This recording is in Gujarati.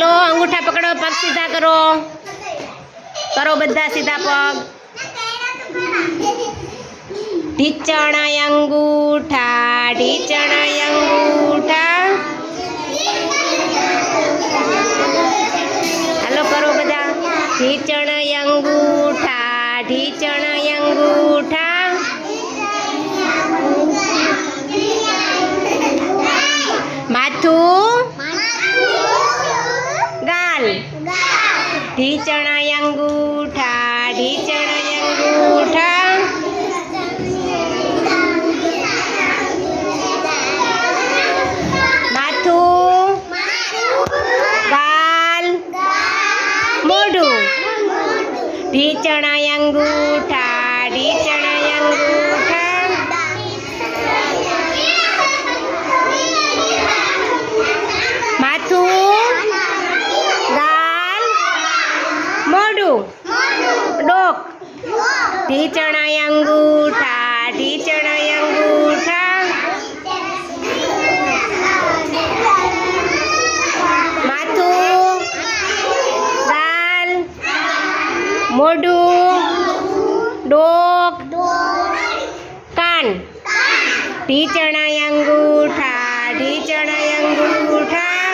પકડો, પગ સીધા કરો. કરો બધા સીધા પગ. ઢીચણા અંગૂઠા ઢીચણા અંગૂઠા. હાલો, કરો બધા. ઢીચણ અંગૂઠા ઢીચણ અંગૂઠા. ઢીચણ અંગૂઠા ઢીચણ અંગૂઠા. માથું ગાલ મોઢું. ઢીચણ અંગૂઠા. ડોક. ઢીચણા અંગૂઠા ઢીચણા અંગૂઠા. માથું ગાલ મોઢું ડોક કાન. ઢીચણ અંગૂઠા ઢીચણા અંગૂઠા.